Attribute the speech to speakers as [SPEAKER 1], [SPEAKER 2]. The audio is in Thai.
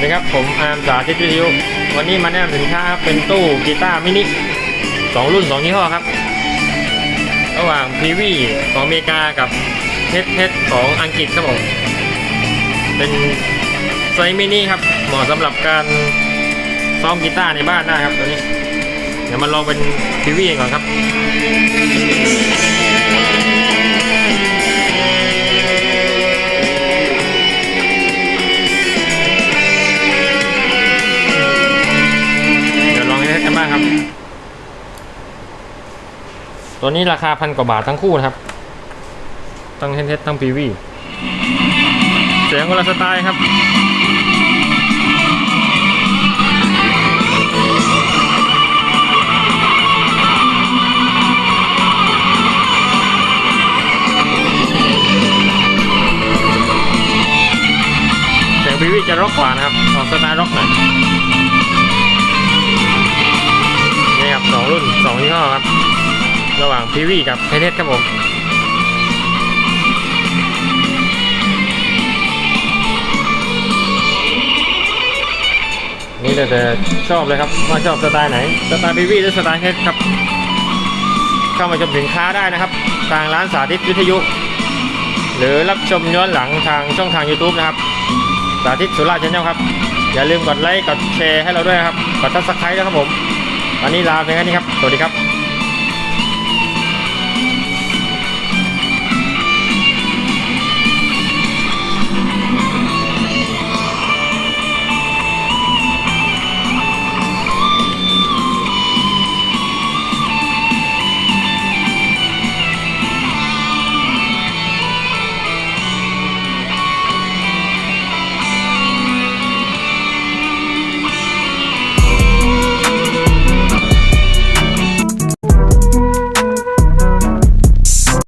[SPEAKER 1] วัสดีครับ ผมอาร์มสาธิตวิทยุวันนี้มาแนะนำสินค้าเป็นตู้กีตาร์มินิสองรุ่นสองยี่ห้อครับ ระหว่าง PV ของอเมริกากับ HH ของอังกฤษครับผม เป็นไซส์มินิครับเหมาะสำหรับการซ้อมกีตาร์ในบ้านได้ครับตัวนี้ เดี๋ยวมาลองเป็น PV กันก่อนครับ ตัวนี้ราคาพันกว่าบาททั้งคู่นะครับ ทั้งเฮดเฮดทั้งพีวีเสียงคนละสไตล์ครับเสียงพีวีจะร็อกกว่านะครับ ออกสไตล์ร็อกหน่อย นี่ครับสองรุ่นสองยี่ห้อครับ ระหว่าง PV กับเทเนสครับผมนี่แต่แต่ชอบเลยครับว่าชอบสไตล์ไหนสไตล์ PV หรือสไตล์เทสครับ เข้ามาชมสินค้าได้นะครับ ทางร้านสาธิตวิทยุ หรือรับชมย้อนหลังทางช่องทาง YouTube นะครับ สาธิตสุราชแนลครับ อย่าลืมกดไลค์กดแชร์ให้เราด้วยนะครับกดซับสไครต์นะครับผม วันนี้ลาเพียงแค่นี้ครับ สวัสดีครับ